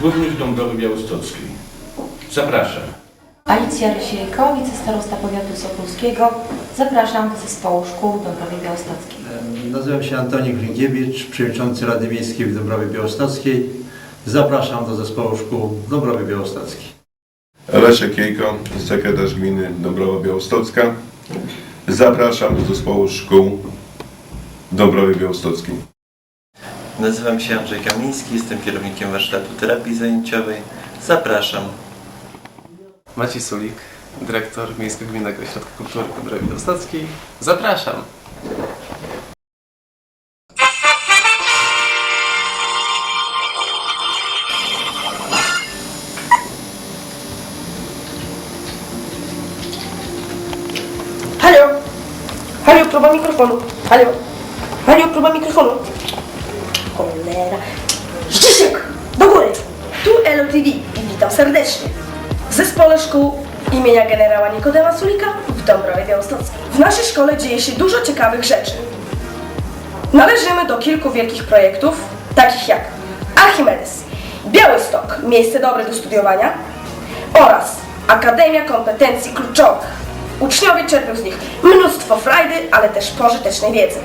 burmistrz Dąbrowy Białostockiej. Zapraszam. Alicja Rysiejko, wicestarosta powiatu sokolskiego. Zapraszam do zespołu szkół w Dąbrowie Białostockiej. Nazywam się Antoni Glinkiewicz, przewodniczący Rady Miejskiej w Dąbrowie Białostockiej. Zapraszam do zespołu szkół w Dąbrowie Białostockiej. Leszek Jejko, sekretarz gminy Dąbrowa Białostocka. Zapraszam do zespołu szkół w Dąbrowie Białostockiej. Nazywam się Andrzej Kamiński, jestem kierownikiem warsztatu terapii zajęciowej. Zapraszam. Maciej Sulik, dyrektor Miejskiego Gminnego Ośrodka Kultury Dąbrowy Białostockiej. Zapraszam! Halo? Halo, próba mikrofonu. Halo? Halo, próba mikrofonu. Cholera. Zdzisiek, do góry. Tu LOTV i witam serdecznie. W zespole szkół imienia generała Nikodema Sulika w Dąbrowie Białostockiej. W naszej szkole dzieje się dużo ciekawych rzeczy. Należymy do kilku wielkich projektów, takich jak Archimedes, Białystok, miejsce dobre do studiowania oraz Akademia Kompetencji Kluczowych. Uczniowie czerpią z nich mnóstwo frajdy, ale też pożytecznej wiedzy.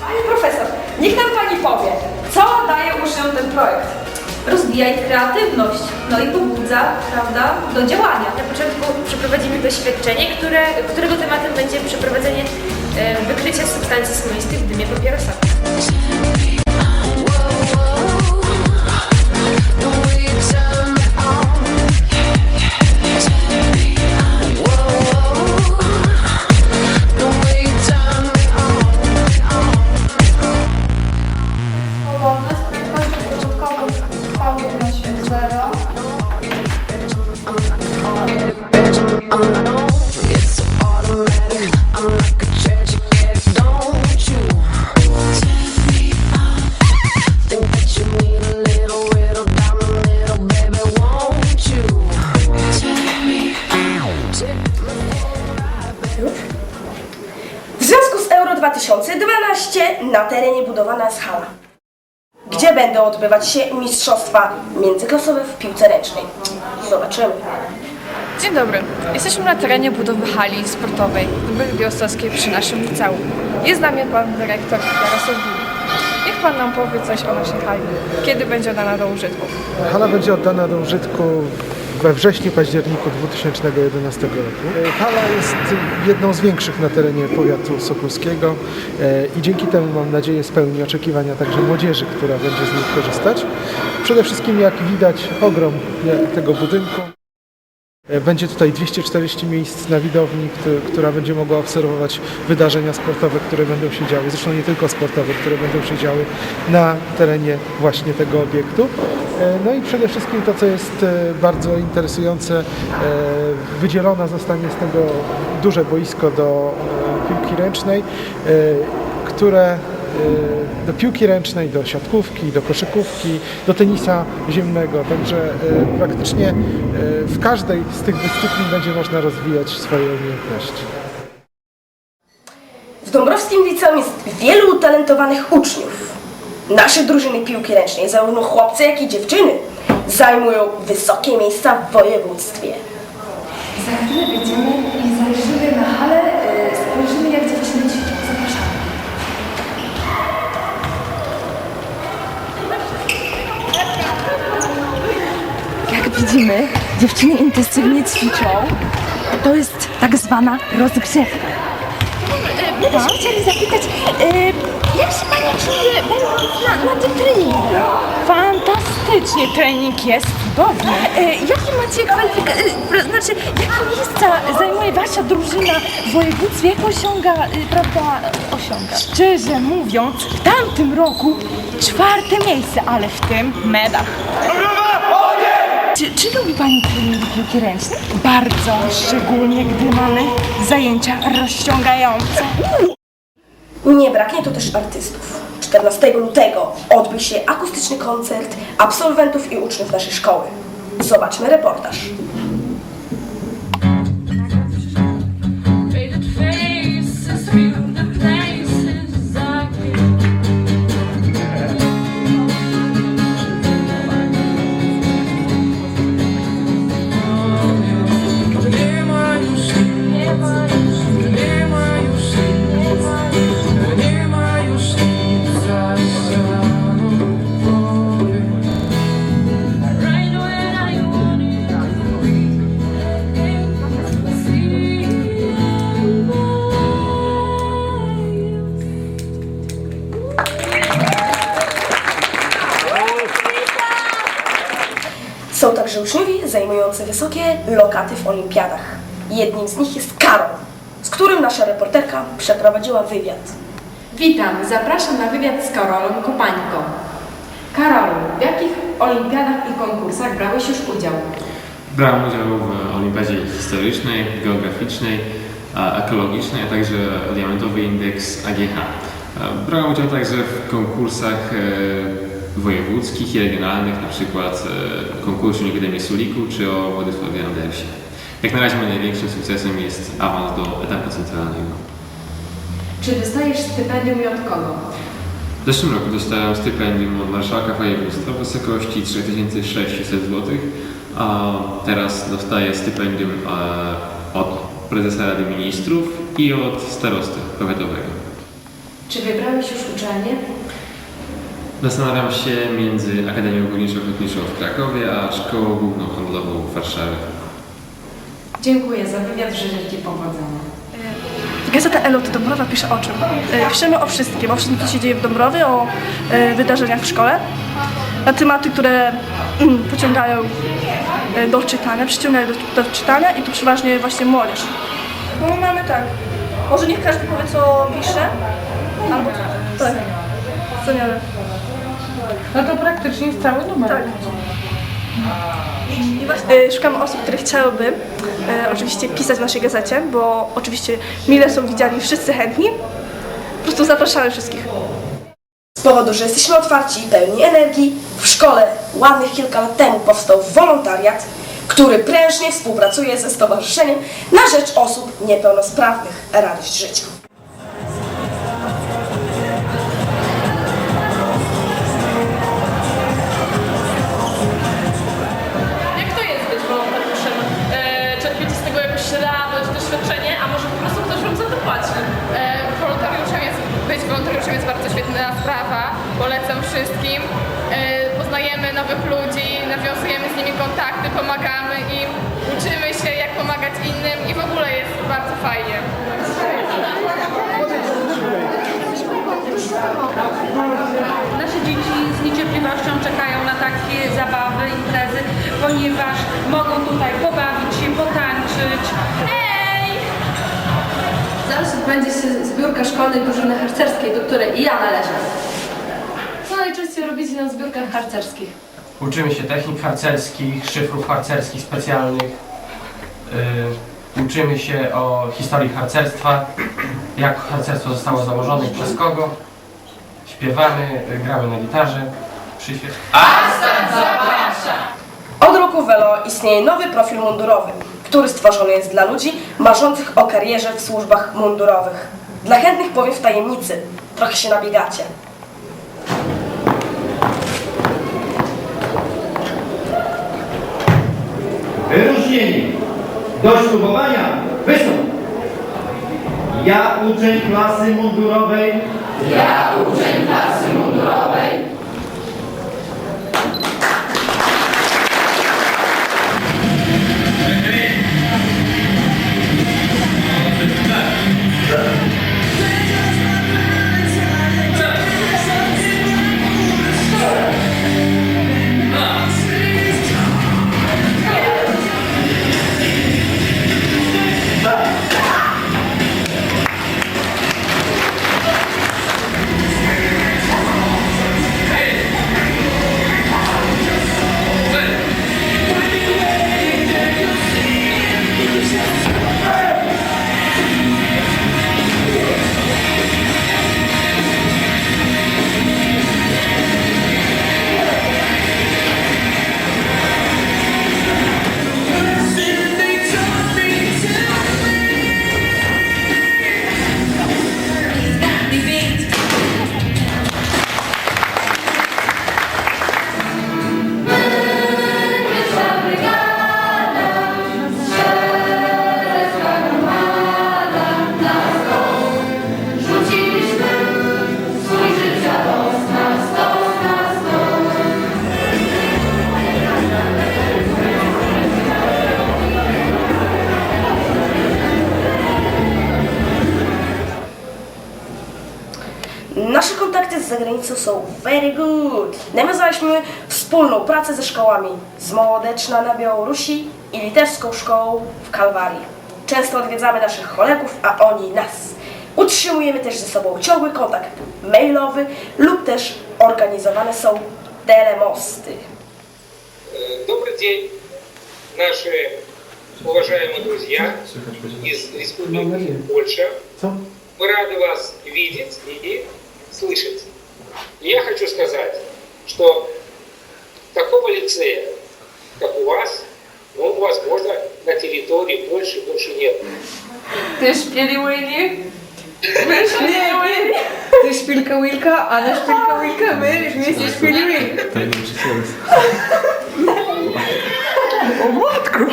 Pani profesor, niech nam Pani powie, co daje uczniom ten projekt? rozwija ich kreatywność, no i pobudza, prawda, do działania. Na początku przeprowadzimy doświadczenie, które, którego tematem będzie przeprowadzenie e, wykrycia substancji smoistych w dymie papierosa. W związku z Euro 2012 na terenie budowana jest hala, gdzie będą odbywać się mistrzostwa międzyklasowe w piłce ręcznej. Zobaczymy. Dzień dobry. Jesteśmy na terenie budowy hali sportowej w Białostockiej przy naszym liceum. Jest z nami pan dyrektor Jarosław Gil. Niech pan nam powie coś o naszej hali. Kiedy będzie dana do użytku? Hala będzie oddana do użytku we wrześniu, październiku 2011 roku. E, Hala jest jedną z większych na terenie powiatu sokolskiego e, i dzięki temu mam nadzieję spełni oczekiwania także młodzieży, która będzie z nich korzystać. Przede wszystkim jak widać ogrom e, tego budynku. E, Będzie tutaj 240 miejsc na widowni, któ- która będzie mogła obserwować wydarzenia sportowe, które będą się działy, zresztą nie tylko sportowe, które będą się działy na terenie właśnie tego obiektu. E, No i przede wszystkim to, co jest e, bardzo interesujące, wydzielona zostanie z tego duże boisko do piłki ręcznej, które do piłki ręcznej, do siatkówki, do koszykówki, do tenisa ziemnego. Także e, praktycznie e, w każdej z tych dyscyplin będzie można rozwijać swoje umiejętności. W Dąbrowskim Liceum jest wielu utalentowanych uczniów. Nasze drużyny piłki ręcznej, zarówno chłopcy, jak i dziewczyny, zajmują wysokie miejsca w województwie. Za chwilę będziemy i zajrzymy na halę, e, spojrzymy jak dziewczyny ćwiczą. Zapraszamy. Jak widzimy, dziewczyny intensywnie ćwiczą. To jest tak zwana rozgrzewka. My byśmy chcieli zapytać, e, jak się Pani czuje będąc na, na tym treningu? Fantastycznie, trening jest cudowny. E, jakie macie kwalifikacje, znaczy jakie miejsca zajmuje Wasza drużyna w województwie? Jak osiąga, prawda, osiąga? Szczerze mówiąc, w tamtym roku czwarte miejsce, ale w tym medal. Czy, czy lubi Pani treningi piłki ręcznej? Bardzo, szczególnie gdy mamy zajęcia rozciągające. Nie braknie tu też artystów. 14 lutego odbył się akustyczny koncert absolwentów i uczniów naszej szkoły. Zobaczmy reportaż. Zajmujący wysokie lokaty w olimpiadach. Jednym z nich jest Karol, z którym nasza reporterka przeprowadziła wywiad. Witam, zapraszam na wywiad z Karolem Kopańką. Karolu, w jakich olimpiadach i konkursach brałeś już udział? Brałem udział w olimpiadzie historycznej, geograficznej, ekologicznej, a także diamentowy indeks AGH. Brałem udział także w konkursach e, wojewódzkich i regionalnych, na przykład e, konkursie Akademii Suliku czy o Władysławie Andersie. Jak na razie moim największym sukcesem jest awans do etapu centralnego. Czy dostajesz stypendium i od kogo? W zeszłym roku dostałem stypendium od marszałka województwa w wysokości 3600 zł, a teraz dostaję stypendium e, od prezesa Rady Ministrów i od starosty powiatowego. Czy wybrałeś już uczelnię? Zastanawiam się między Akademią Górniczo-Hutniczą w Krakowie, a Szkołą Główną Handlową w Warszawie. Dziękuję za wywiad, życzę Ci powodzenia. Gazeta Elot Dąbrowa pisze o czym? E, Piszemy o wszystkim, o wszystkim, co się dzieje w Dąbrowie, o e, wydarzeniach w szkole, na tematy, które mm, pociągają e, do czytania, przyciągają do, do czytania i to przeważnie właśnie młodzież. No mamy tak, może niech każdy powie, co pisze, albo tak, wspaniale. No to praktycznie jest cały numer. Tak. I właśnie e, szukamy osób, które chciałyby e, oczywiście pisać w naszej gazecie, bo oczywiście mile są widziani wszyscy chętni. Po prostu zapraszamy wszystkich. Z powodu, że jesteśmy otwarci i pełni energii, w szkole ładnych kilka lat temu powstał wolontariat, który prężnie współpracuje ze Stowarzyszeniem na rzecz osób niepełnosprawnych Radość Życia. Pomagamy im, uczymy się jak pomagać innym i w ogóle jest bardzo fajnie. Nasze dzieci z niecierpliwością czekają na takie zabawy, imprezy, ponieważ mogą tutaj pobawić się, potańczyć. Hej! Zaraz odbędzie się zbiórka szkolnej drużyny harcerskiej, do której i ja należę. Co najczęściej robicie na zbiórkach harcerskich? Uczymy się technik harcerskich, szyfrów harcerskich specjalnych. Yy, uczymy się o historii harcerstwa, jak harcerstwo zostało założone i przez kogo. Śpiewamy, y, gramy na gitarze. Przy świe- Od roku Velo istnieje nowy profil mundurowy, który stworzony jest dla ludzi marzących o karierze w służbach mundurowych. Dla chętnych powiem w tajemnicy, trochę się nabiegacie. Do ślubowania wystąp. Ja uczeń klasy mundurowej. Ja uczeń klasy z zagranicą są very good. Nawiązaliśmy wspólną pracę ze szkołami z Mołodeczna na Białorusi i litewską szkołą w Kalwarii. Często odwiedzamy naszych kolegów, a oni nas. Utrzymujemy też ze sobą ciągły kontakt mailowy lub też organizowane są telemosty. Добрый день, наши уважаемые друзья из Республики Польша. Мы рады вас видеть и слышать. Я хочу сказать, что такого лицея, как у вас, ну, возможно, на территории Польши больше нет. Ты шпилька Уилли? Мы шпили Ты шпилька Уилька, а она шпилька Уилька, мы вместе шпили Уилли. Тайна учителя. Матку!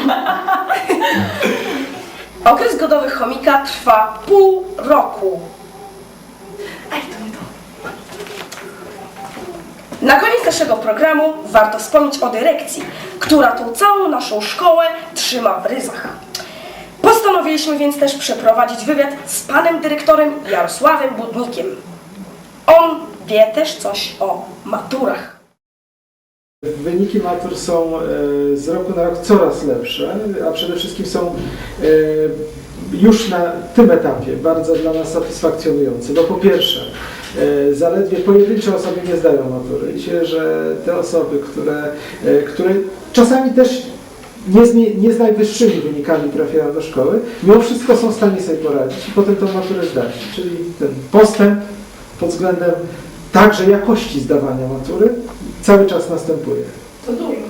Okres godowy chomika trwa pół roku. Na koniec naszego programu warto wspomnieć o dyrekcji, która tą całą naszą szkołę trzyma w ryzach. Postanowiliśmy więc też przeprowadzić wywiad z panem dyrektorem Jarosławem Budnikiem. On wie też coś o maturach. Wyniki matur są e, z roku na rok coraz lepsze, a przede wszystkim są e, już na tym etapie bardzo dla nas satysfakcjonujące. Bo po pierwsze, zaledwie pojedyncze osoby nie zdają matury. Myślę, że te osoby, które, e, które czasami też nie z, nie, nie z najwyższymi wynikami trafiają do szkoły, mimo wszystko są w stanie sobie poradzić i potem tą maturę zdać. Czyli ten postęp pod względem także jakości zdawania matury cały czas następuje. To dużo.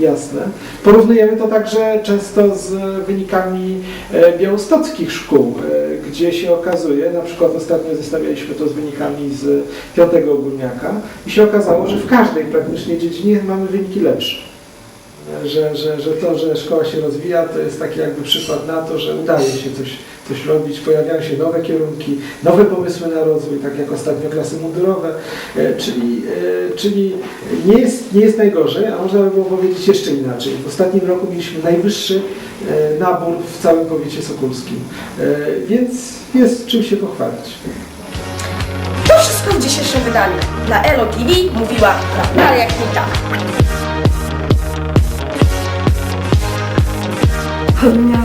Jasne. Porównujemy to także często z wynikami e, białostockich szkół, e, gdzie się okazuje, na przykład ostatnio zestawialiśmy to z wynikami z piątego ogólniaka i się okazało, że w każdej praktycznie dziedzinie mamy wyniki lepsze. Że, że, że to, że szkoła się rozwija, to jest taki jakby przykład na to, że udaje się coś, coś robić, pojawiają się nowe kierunki, nowe pomysły na rozwój, tak jak ostatnio klasy mundurowe, e, czyli, e, czyli nie, jest, nie jest najgorzej, a można by było powiedzieć jeszcze inaczej. W ostatnim roku mieliśmy najwyższy e, nabór w całym powiecie sokulskim, więc jest czym się pochwalić. To wszystko w dzisiejszym wydaniu. Na Elo TV mówiła Natalia Knita. Hania